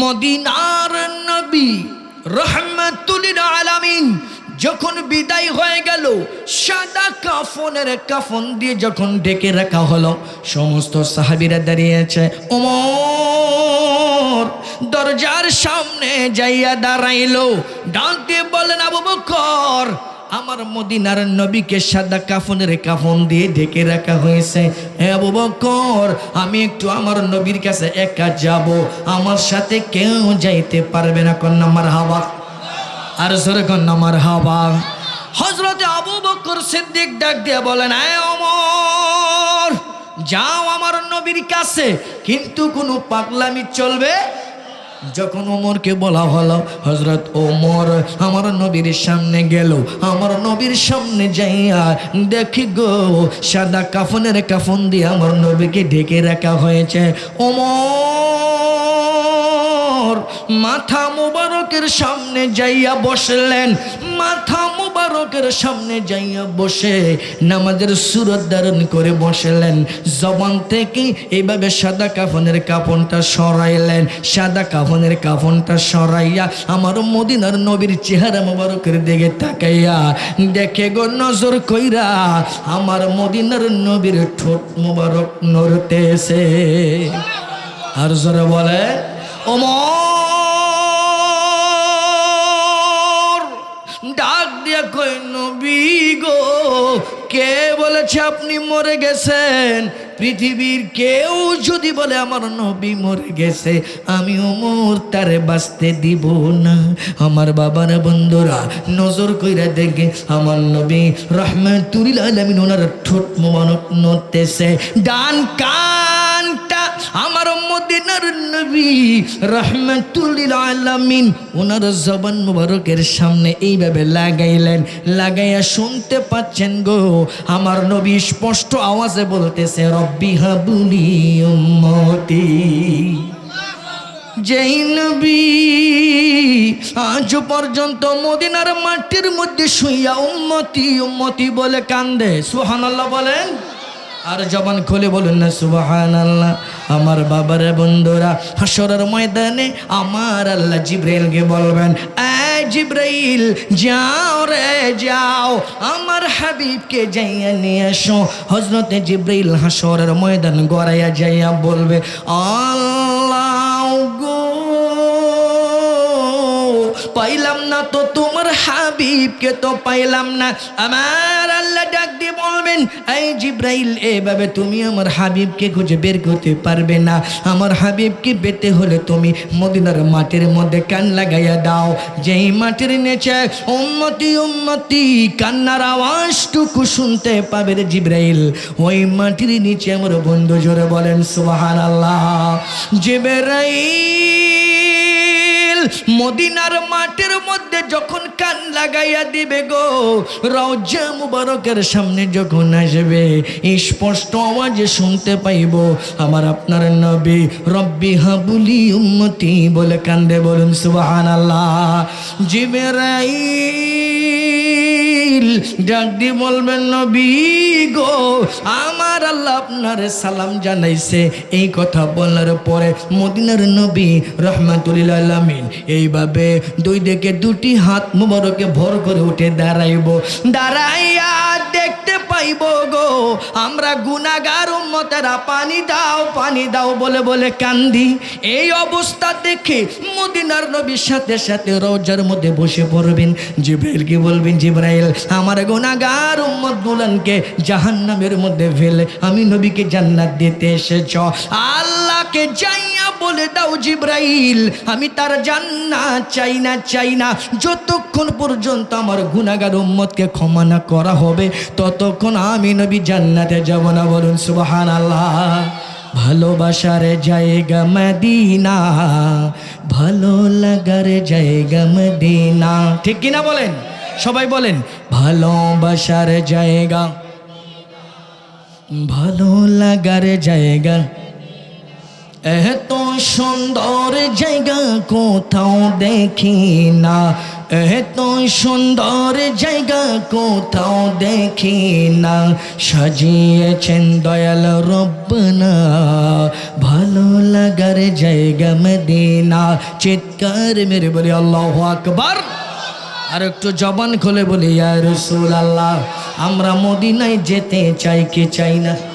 মদিনার নবী রহমাতুল আলামিন যখন বিদায় হয়ে গেল, সাদা কাফনের কাফন দিয়ে যখন ডেকে রাখা হলো, সমস্ত সাহাবিরা দাঁড়িয়েছে ওমর দরজার সামনে যাইয়া দাঁড়াইলো। ডাক দিয়ে বলেন আবু বকর আমার মদিনার নবীকে সাদা কাফনের কাফন দিয়ে ঢেকে রাখা হয়েছে। হে আবু বকর, আমি একটু আমার নবীর কাছে একা যাব। আমার সাথে কেউ যাইতে পারবে না, কন্যা আমার হাওয়া আর সরে কন্যা আমার হাওয়া হজরতে আবু বকর সিদ্দিক ডাক দিয়ে বলেন আয় অমর যাও আমার নবীর কাছে, কিন্তু কোনো পাগলামি চলবে যখন ওমরকে বলা হলো হজরত ওমর আমার নবীর সামনে গেল, আমার নবীর সামনে যাইয়া দেখি গো, সাদা কাফনের কাফন দিয়ে আমার নবীকে ঢেকে রাখা হয়েছে। ওমর মাথা মুবারকের সামনে যাইয়া বসলেন, মাথা মুবারকের সামনে যাইয়া বসে নামাজের সুরত ধারণ করে বসলেন। জবান থেকে এইভাবে সাদা কাফনের কাফনটা সরাইলেন। সাদা কাফনের কাফনটা সরাইয়া আমার মদিনার নবীর চেহারা মুবারকের দিকে তাকাইয়া, দেখে গো নজর কইরা, আমার মদিনার নবীর ঠোঁট মোবারক নড়তেছে। আর জোরে বলে, ওমর কই নবী গো, কে বলেছে আপনি মরে গেছেন? পৃথিবীর কেউ যদি বলে আমার নবী মরে গেছে আমি তারে বাঁচতে দিব না। আমার বাবার বন্ধুরা, নজর কইরা দেখে আমার নবী রহমাতুল আলামিন ওনার ঠোঁট নড়তেছে। ডান কানটা আমার মদিনার নবী রহমাতুল আলামিন, ওনার জবান মুবারকের সামনে এইভাবে লাগাইলেন। লাগাইয়া শুনতে পাচ্ছেন গো, আমার নবী স্পষ্ট আওয়াজে বলতেছে, রব্বি হাবুলি উম্মতি। যেই নবী আজ পর্যন্ত মদিনার মাটির মধ্যে শুইয়া উম্মতি উম্মতি বলে কান্দে। সুহানাল্লাহ বলেন। আর জবান খুলে বলুন না সুবাহান আল্লাহ আমার বাবার বন্ধুরা হাসরের ময়দানে আমার আল্লাহ জিব্রাইলকে বলবেন জিব্রাইল, যাও রে, যাও। আমার হাবিবকে যাইয়া নিয়ে এসো। হজরতে জিব্রাইল হাসরের ময়দান গড়াইয়া যাইয়া বলবে, আল্লাহ গো, পাইলাম না তো তোমার হাবিবকে তো পাইলাম না। আমার আল্লাহ ডাক দিয়ে বলবেন, এই জিব্রাইল, এভাবে তুমি আমার হাবিবকে খুঁজে বের করতে পারবে না। আমার হাবিবকে পেতে হলে তুমি মদিনার মাটির মধ্যে কান লাগাইয়া দাও। যেই মাটির নেচে উন্মতি উন্মতি কান্নার আওয়াজটুকু শুনতে পাবে রে জিব্রাইল। ওই মাটির নিচে আমার বন্ধু জোরে বলেন সুবাহান আল্লাহ জিব্রাইল মদিনার মাটির মধ্যে যখন কান লাগাইয়া দিবে গো, রওজা মুবারকের সামনে যখন আসবে স্পষ্ট আওয়াজে শুনতে পাইব, আমার আপনার নবী রব্বি হাবুলি উম্মতি বলে কান্দে বলুন সুবহান আল্লাহ জিবেরাইল, ডাক দিয়ে বলবেন, নবী গো, আমার আল্লাহ আপনার সালাম জানাইছে। এই কথা বলার পরে মদিনার নবী রহমাতুল আলামিন এইভাবে দুই দিকে দুটি হাত মুবারকে ভর করে উঠে দাঁড়াইব। দাঁড়াইয়া পাইব গো। আমরা গুনাগার উম্মতেরা পানি দাও পানি দাও বলে বলে কান্দি। এই অবস্থা দেখে মদিনার নবীর সাথে সাথে রোজার মধ্যে বসে পড়বেন। জিব্রাইলকে বলবেন, জিব্রাইল, আমার গুনাগার উম্মত গুলানকে জাহান্নামের মধ্যে ফেলে আমি নবীকে জান্নাত দিতে এসেছ। আল্লাহকে যাইয়া বলে দাও জিব্রাইল, আমি তার জান্নাত চাই না চাই না। যতক্ষণ পর্যন্ত আমার গুনাগার উম্মতকে ক্ষমা না করা হবে, ততক্ষণ আমি নবী জান্নাতে যাব না, বলুন সুবহান আল্লাহ ভালোবাসার জায়গা মদিনা, ভালো লাগার জায়গা মদিনা। ঠিক কিনা বলেন? সবাই বলেন, ভালোবাসার জায়গা, ভালো লাগার জায়গা। এত সুন্দর জায়গা কোথাও দেখি না। এত সুন্দর জায়গা, কোথাও দেখি না সাজিয়েছেন দয়াল রব্বনা। ভালো লাগার জায়গা মদিনা। চিৎকার মেরে বলি, আল্লাহ আকবার। আর একটু জবান খুলে বলি আর রসুল আল্লাহ আমরা মদিনায় যেতে চাই কি চাই না?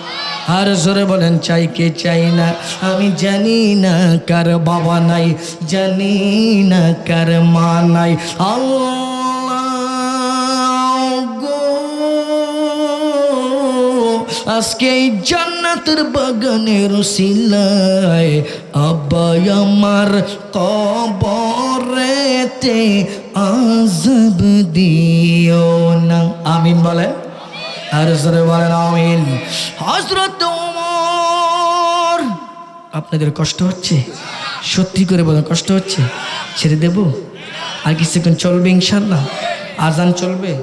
আর জোরে বলেন, চাই কে চাই না? আমি জানি না কার বাবা নাই, জানি না কার মা নাই। আজকে এই জান্নাতের বাগানের সিলায় আব্বাই আমার কবরেতে আজব দিও না। আমিন বলেন। আর বলেন আপনাদের কষ্ট হচ্ছে? সত্যি করে বলেন, কষ্ট হচ্ছে? ছেড়ে দেব? আর কিছুক্ষণ চলবে ইনশাল্লাহ আজান চলবে?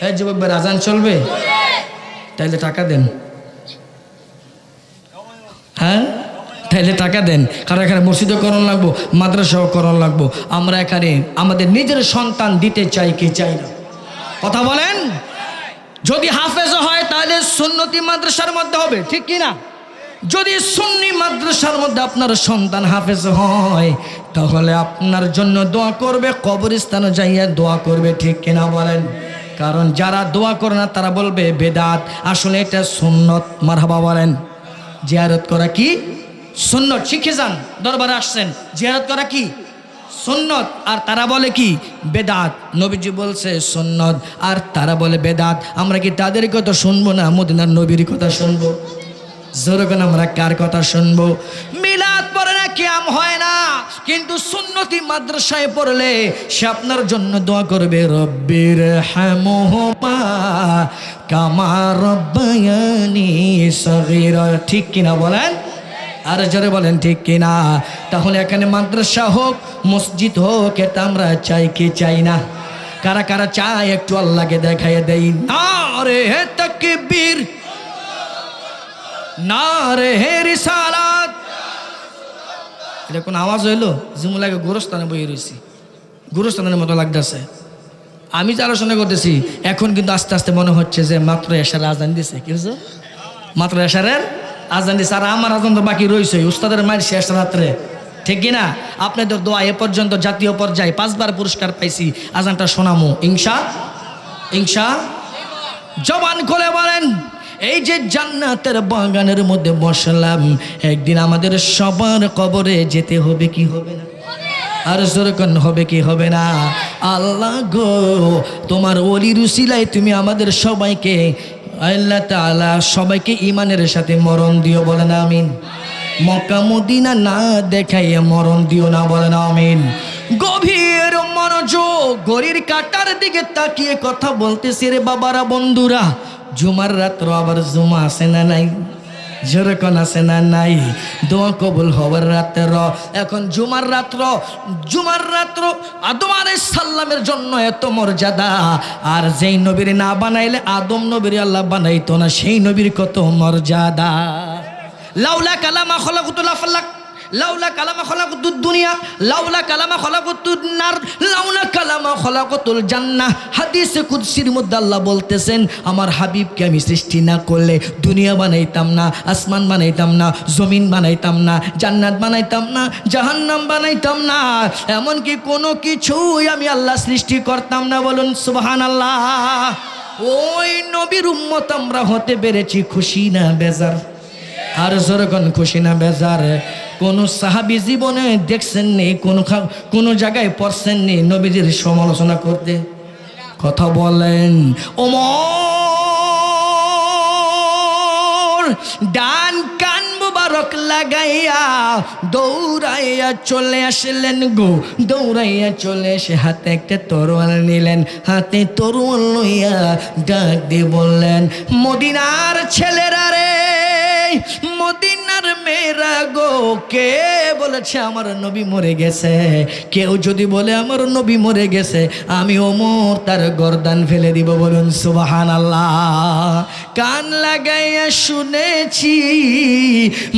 হ্যাঁ যুবক আজান চলবে? তাইলে টাকা দেন। হ্যাঁ? তাইলে টাকা দেন। কারণ এখানে মসজিদও করণ লাগবো, মাদ্রাসাও করণ লাগবো। আমরা এখানে আমাদের নিজের সন্তান দিতে চাই কি চাই না? কথা বলেন? যদি হাফেজ হয়, তাহলে সুন্নতি মাদ্রাসার মধ্যে হবে, ঠিক কি না? যদি সুন্নি মাদ্রাসার মধ্যে আপনার সন্তান হাফেজ হয়, তাহলে আপনার জন্য দোয়া করবে, কবরস্থানে যাইয়া দোয়া করবে, ঠিক কিনা বলেন? কারণ যারা দোয়া করে না, তারা বলবে, বেদাত, আসলে এটা সুন্নত মারহাবা বলেন। জিয়ারত করা কি? সুন্নত, শিখে যান, দরবারে আসছেন। জিয়ারত করা কি? সুন্নত। আর তারা বলে কি? বেদাত। নবীজি বলছে, সুন্নত। আর তারা বলে বেদাত। আমরা কি তাদের কথা শুনব না? মদিনার নবীর কথা শুনব? যেরকম আমরা কার কথা শুনব? মিলাদ পরে না, কিয়াম হয় না। কিন্তু সুন্নতি মাদ্রাসায় পড়লে সে আপনার জন্য দোয়া করবে, রব্বির হ্যামোহমা কামা রব্বায়ানি সগীরা। ঠিক কিনা বলেন? আর জোরে বলেন, ঠিক কিনা? তাহলে এখানে মাদ্রাসা হোক, মসজিদ হোক, এটা আমরা চাই কি চাই না? কারা কারা চায় একটু আল্লাহকে দেখাই দেই। না রে হে তাকবীর না রে হে রিসালাত। এটা কোন আওয়াজ হইল? জিমুলাকে গোরস্থানে বই রয়েছি গোরস্থানের মতো লাগতেছে। আমি যে আলোচনা করতেছি, এখন কিন্তু আস্তে আস্তে মনে হচ্ছে যে মাত্র এসার আজান দিছে, কি মাত্র এসারের আজান দিছে। আমার আজান তো বাকি রয়েছে উস্তাদের মায়ের শেষ রাত্রে। ঠিক কিনা? আপনাদের দোয়া এ পর্যন্ত জাতীয় পর্যায়ে পাঁচবার পুরস্কার পাইছি। আজানটা শোনামো। ইংসা ইংসা জবান খুলে বলেন, এই যে জান্নাতের বাগানের মধ্যে বসলাম, একদিন আমাদের সবার কবরে যেতে হবে কি হবে না? আর যেরকম হবে কি হবে না? আল্লাহ গো, তোমার অলি রুসিলাই তুমি আমাদের সবাইকে আল্লাহ তালা সবাইকে ইমানের সাথে মরণ দিও বলে না আমিন। মক্কা মদিনা না দেখাইয়া মরণ দিও না বলে না আমিন। গভীর মনোযোগ গরির কাটার দিকে তাকিয়ে কথা বলতেছে রে বাবারা, বন্ধুরা। জুমার রাত্র আবার জুমা আসে না নাই? যেরকম আছে না নাই। দোয়া কবুল হবার রাত্র। এখন জুমার রাত্র। জুমার রাত্র আদম সাল্লামের জন্য এত মর্যাদা। আর যেই নবীর না বানাইলে আদম নবীর আল্লাহ বানাইতো না, সেই নবীর কত মর্যাদা। লাউলা কালামা খলাকুতুল আফলাক লাউলা কালামা খলাকুতুদ দুনিয়া, লাউলা কালামা খলাকুতুদ নার, লাউলা কালামা খলাকুতুল জান্নাহ। হাদিসে কুদসির মধ্যে আল্লাহ বলতেছেন, আমার হাবিবকে আমি সৃষ্টি না করলে দুনিয়া বানাইতাম না, আসমান বানাইতাম না, জমিন বানাইতাম না, জান্নাত বানাইতাম না, জাহান্নাম বানাইতাম না। এমনকি কোনো কিছুই আমি আল্লাহ সৃষ্টি করতাম না। বলুন সুবহান আল্লাহ ওই নবীর উম্মত আমরা হতে পেরেছি, খুশি না বেজার? আর যখন খুশি না বেজার? কোন সাহাবি জীবনে দেখছেন নি কোন কোন জায়গায় পড়ছেন নি নবীজির সমালোচনা করতে। কথা বলেন, ওমর, ডান কান মুবারক লাগাইয়া দৌড়াইয়া চলে আসলেন গো, দৌড়াইয়া চলে এসে হাতে একটা তরোয়াল নিলেন। হাতে তরোয়াল লইয়া ডাক দিয়ে বললেন, মদিনার ছেলেরা রে কে বলেছে আমার নবী মরে গেছে? কেউ যদি বলে আমার নবী মরে গেছে, আমি ওমর তার গরদান ফেলে দিব বলুন সুবাহান আল্লাহ কান লাগাইয়া শুনেছি,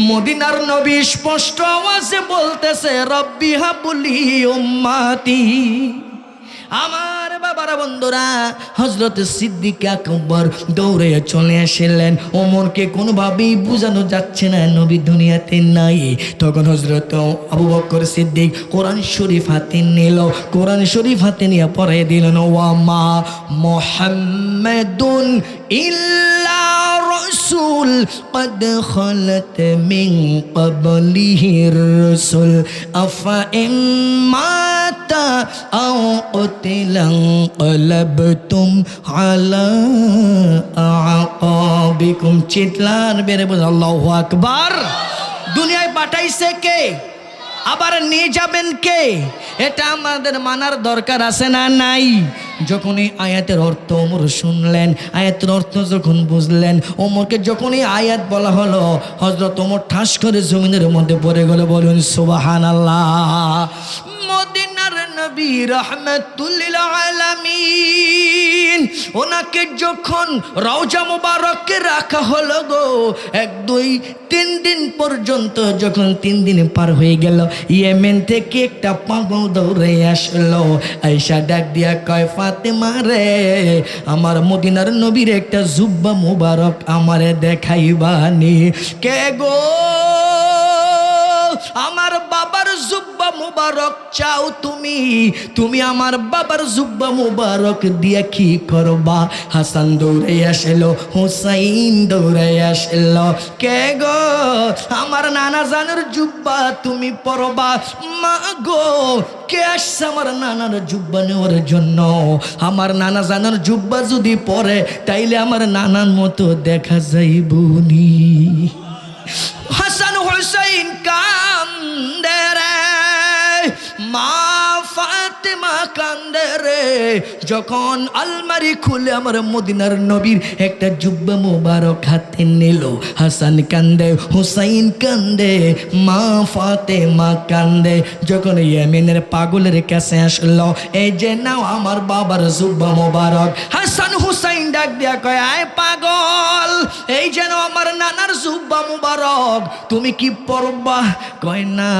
মদিনার নবী স্পষ্ট আওয়াজে বলতেছে, রব্বি হাবুলি উম্মাতি। আমার বাবারা বন্ধুরা হজরত সিদ্দিক আকবর দৌড়ে চলে আসলেন। ওমরকে কোনোভাবেই বোঝানো যাচ্ছে না, নবী দুনিয়াতে নাই। তখন হজরত আবু বকর সিদ্দিক কোরআন শরীফ হাতে নিল। কোরআন শরীফ হাতে নিয়ে পড়াই দিলেন ওয়ামা মোহাম্মদুন ইল্লা রসুল কদ খলত মিং কবলিহি রসুল আফা মাতা আও কতিলং কলবতুম আলা আকাবিকুম চিৎলার বেরে বল আল্লাহু আকবার দুনিয়ায় পাঠাইছে কে? আবার নিয়ে যাবেন কে? এটা আমাদের মানার দরকার আছে না নাই? যখন এই আয়াতের অর্থ ওমর শুনলেন, আয়াতের অর্থ যখন বুঝলেন, ওমরকে যখনই আয়াত বলা হলো হজরত ওমর ঠাস করে জমিনের মধ্যে পড়ে গেল বলুন সুবাহান আল্লাহ নবী ওনাকে যখন রওজা রাখা হলো গো, এক, দুই, তিন দিন পর্যন্ত যখন তিন দিন পার হয়ে গেল, ইয়েমেন থেকে একটা পাগল দৌড়ে আসলো। আইসা ডাক দিয়া কয়, ফাতেমা রে, আমার মদিনার নবীর একটা জুব্বা মুবারক আমারে দেখাইবানি। কে গো? মুবারক চাও তুমি তুমি আমার বাবার জুব্বা মুবারক দিয়া কি করবা? হাসান দৌড়ে আসলো, হুসাইন দৌড়ে আসলো। কে গো? আমার নানা জানের জুব্বা তুমি পরবা। মা গো, কে আসছে আমার নানার জুব্বা নেওয়ার জন্য? আমার নানা জানার জুব্বা যদি পরে, তাইলে আমার নানার মতো দেখা যাইবনি। হাসান হুসাইন কান্দে রে যখন আলমারি খুলে আমার মদিনার নবীর একটা জুব্বা মোবারক হাতে নিল, হাসান কান্দে, হুসাইন কান্দে, মা ফাতেমা কান্দে, যখন ইয়েমেনের পাগলের কাছে আসলো, এই যে নাও আমার বাবার জুব্বা মোবারক। হাসান হুসাইন ডাক দিয়া কয়, আয় পাগল, এই যেন আমার নানার জুব্বা মুবারক, তুমি কি পরবা? কয়, না,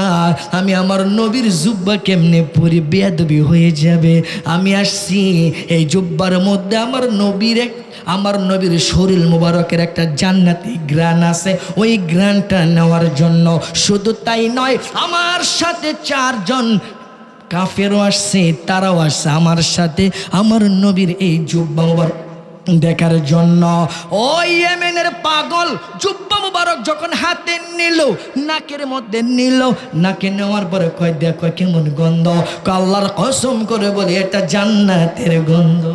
আমি আমার নবীর জুব্বা কেমনে পরি, বেয়াদবি হয়ে যাবে। আমি আসছি এই জুব্বার মধ্যে আমার নবীর এক আমার নবীর শরীর মুবারকের একটা জান্নাতি গ্রান আছে। ওই গ্রানটা নেওয়ার জন্য শুধু তাই নয়, আমার সাথে চারজন কাফেরও আসছে, তারাও আসছে। আমার সাথে আমার নবীর এই জুব্বা মুবারক দেখার জন্য। ওই এমএনের পাগল, জুব্বা মুবারক যখন হাতে নিল, নাকের মধ্যে নিল, নাকে নেওয়ার পরে কয়, দেখো কেমন গন্ধ। কাল্লার কসম করে বলি, এটা জান্নাতের গন্ধ।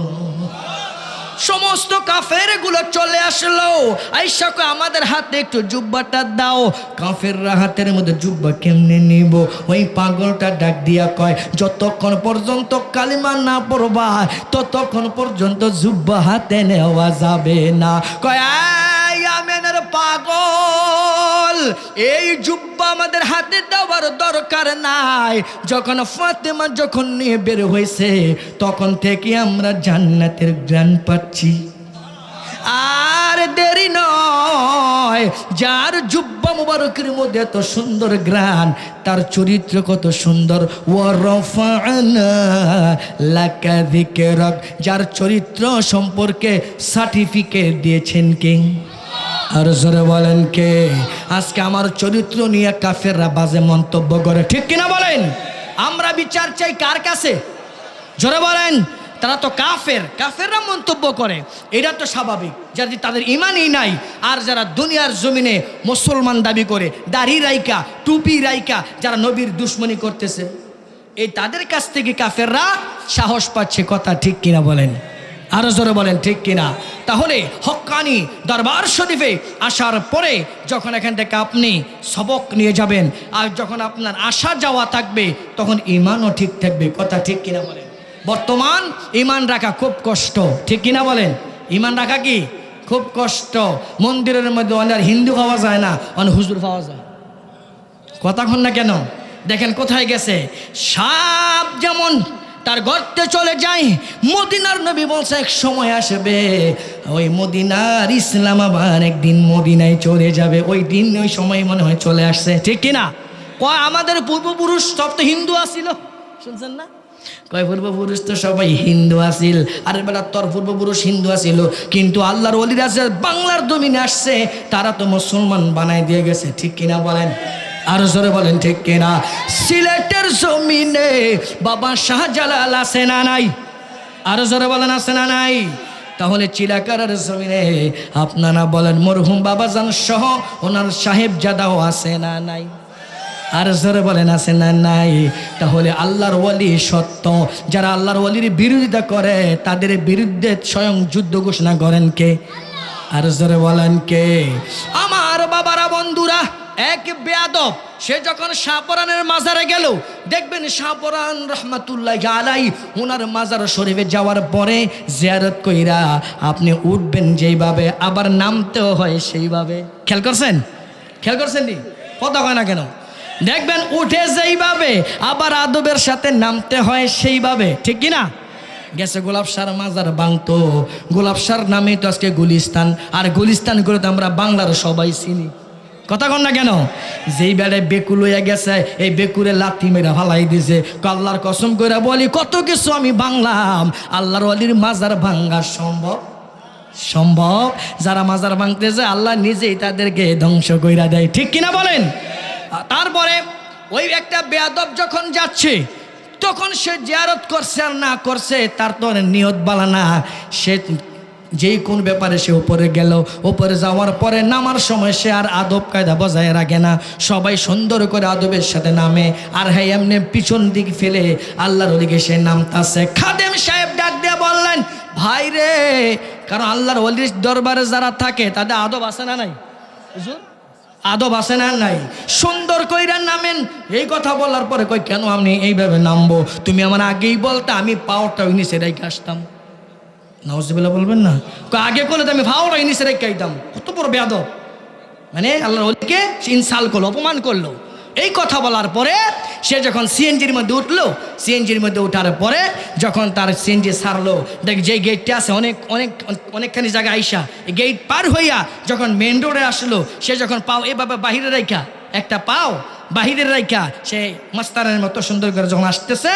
সমস্ত কাফেরগুলো চলে আসলো। আইসাকে আমাদের হাতে একটু জুব্বাটা দাও। কাফেররা হাতের মধ্যে জুব্বা কেমনে নিব? ওই পাগলটা ডাক দিয়া কয়, যতক্ষণ পর্যন্ত কালিমা না পড়বা, ততক্ষণ পর্যন্ত জুব্বা হাতে নেওয়া যাবে না। কয় "এই আমেনের পাগল। এই জুব্বা আমাদের হাতে দেওয়ার দরকার নাই। যখন ফাতেমা যখন নিয়ে বের হয়েছে, তখন থেকে আমরা জান্নাতের জ্ঞান পাচ্ছি। আর দেরি নয়। যার জুব্বা মুবারকের মধ্যে এত সুন্দর গ্রান, তার চরিত্র কত সুন্দর। ও লাকাদিকেরক যার চরিত্র সম্পর্কে সার্টিফিকেট দিয়েছেন কিং? আর জোরে বলেন কে? আজকে আমার চরিত্র নিয়ে কাফেররা বাজে মন্তব্য করে। ঠিক কিনা বলেন? আমরা বিচার চাই কার কাছে? জোরে বলেন, তারা তো কাফের। কাফেররা মন্তব্য করে। এটা তো স্বাভাবিক যাদের তাদের ইমানই নাই। আর যারা দুনিয়ার জমিনে মুসলমান দাবি করে, দাড়ি রাইকা টুপি রাইকা যারা নবীর দুশ্মনী করতেছে, এই তাদের কাছ থেকে কাফেররা সাহস পাচ্ছে কথা ঠিক কিনা বলেন? আরও জোরে বলেন, ঠিক কিনা? তাহলে হক্কানি দরবার শরীফে আসার পরে যখন এখান থেকে আপনি সবক নিয়ে যাবেন, আর যখন আপনার আসা যাওয়া থাকবে, তখন ইমানও ঠিক থাকবে। কথা ঠিক কিনা বলেন? বর্তমান ইমান রাখা খুব কষ্ট, ঠিক কিনা বলেন? ইমান রাখা কি? খুব কষ্ট। মন্দিরের মধ্যে অনেক হিন্দু পাওয়া যায় না, অনেক হুজুর পাওয়া যায়। কথা না কেন? দেখেন কোথায় গেছে? সাপ যেমন তার গর্তে চলে যায় মদিনার নবী বলছে, এক সময় আসবে, ওই মদিনার ইসলাম আবার একদিন মদিনায় চলে যাবে। ওই দিন, ওই সময় মনে হয় চলে আসছে। ঠিক কিনা? কয়, আমাদের পূর্বপুরুষ সব তো হিন্দু আসিল শুনছেন না? কয়, পূর্বপুরুষ তো সবাই হিন্দু আসিল আর বেলা তোর পূর্বপুরুষ হিন্দু আসিল কিন্তু আল্লাহর অলির আছে বাংলার দমিনে আসছে, তারা তো মুসলমান বানাই দিয়ে গেছে। ঠিক কিনা বলেন? আরও জোরে বলেন, ঠিক কিনা? সিলেটের জমিনে বাবা শাহজালাল আছে না নাই? আরও জোরে বলেন, আছে না নাই? তাহলে চিলাকারের জমিনে আপনারা বলেন, মরহুম বাবাজান সহ ওনার সাহেব জাদাও আছে না নাই? আর জোরে বলেন, আছে না নাই? তাহলে আল্লাহর ওয়ালি সত্য। যারা আল্লাহর ওয়ালির বিরোধিতা করে, তাদের বিরুদ্ধে স্বয়ং যুদ্ধ ঘোষণা করেন কে? আর জোরে বলেন কে? আমার বাবারা বন্ধুরা এক বেয়াদব, সে যখন শাহপরানের মাজারে গেল, দেখবেন শাহপরান রহমাতুল্লাহ আলাই ওনার মাজার শরীফে যাওয়ার পরে জিয়ারত কইরা আপনি উঠবেন যেইভাবে, আবার নামতেও হয় সেইভাবে। খেয়াল করছেন? খেয়াল করছেন নি? কথা হয় না কেন? দেখবেন উঠে যেইভাবে, আবার আদবের সাথে নামতে হয় সেইভাবে। ঠিক কি না? গেছে গোলাপ সার মাজার বাংতো। গোলাপ সার নামে তো আজকে গুলিস্তান, আর গুলিস্তান করে তো আমরা বাংলার সবাই চিনি। কথা কন না কেন? যেই বেড়ায় বেকুল হইয়া গেছে, এই বেকুরে লাথি মেরা ফালাই দিছে। আল্লাহর কসম করে বলি, কত কিছু আমি বাংলাম আল্লাহর অলির মাজার ভাঙ্গা সম্ভব? সম্ভব? যারা মাজার ভাঙতে যায় আল্লাহ নিজেই তাদেরকে ধ্বংস কইরা দেয়। ঠিক কিনা বলেন? তারপরে ওই একটা বেয়াদব যখন যাচ্ছে, তখন সে জিয়ারত করছে আর না করছে, তার তো নিয়ত বালা না। সে যেই কোন ব্যাপারে সে উপরে গেল, উপরে যাওয়ার পরে নামার সময় সে আর আদব কায়দা বজায় রাখে না। সবাই সুন্দর করে আদবের সাথে নামে, আর হ্যাঁ এমনি পিছন দিক ফেলে আল্লাহর ওদিকে সে নামতাছে। খাদেম সাহেব ডাক দিয়ে বললেন, ভাই রে, কারণ আল্লাহর অলির দরবারে যারা থাকে, তাদের আদব আছে না নাই? আদব আছে না নাই? সুন্দর কইরা নামেন। এই কথা বলার পরে কই কেন আমি এইভাবে নামবো? তুমি আমার আগেই বলতে, আমি পাওয়ারটা ওই নিচে রেখে আসতাম। নওয়াজবিল্লা বলবেন না। আগে করলে তো আমি ওই নিচে রেখে আইতাম। কত বড় বেয়াদব। মানে আল্লাহর ওলিকে ইনসাল করল, অপমান করল। এই কথা বলার পরে সে যখন সিএনজির মধ্যে উঠল, সিএনজির মধ্যে উঠার পরে যখন তার সিএনজি সারলো, দেখ যে গেটটা আছে, অনেক অনেক, অনেকখানি জায়গা আইসা, এই গেট পার হইয়া যখন মেন রোডে আসলো, সে যখন পাও, এভাবে বাহিরে রাইখা একটা পাও বাহিরের রাইখা সে মাস্তারের মতো সুন্দর করে যখন আসতেছে,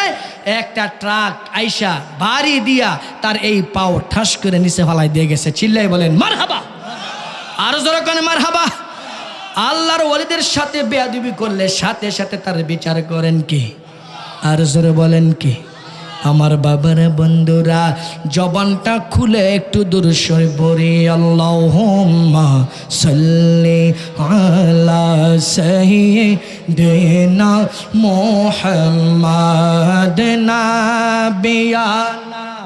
একটা ট্রাক আইসা বাড়ি দিয়া তার এই পাও ঠাস করে নিচে ফালাই দিয়ে গেছে। চিল্লাই বলেন মার হাবা আর জোরে কানে মার হাবা আল্লাহর ওয়ালিদের সাথে বেয়াদবি করলে সাথে সাথে তার বিচার করেন কি? আর জোরে বলেন কি? আমার বাবার বন্ধুরা, জবানটা খুলে একটু দূর সরে পড়ে আল্লাহ সাল্লি আলা সাইয়্যিদিনা না নাবিয়ান।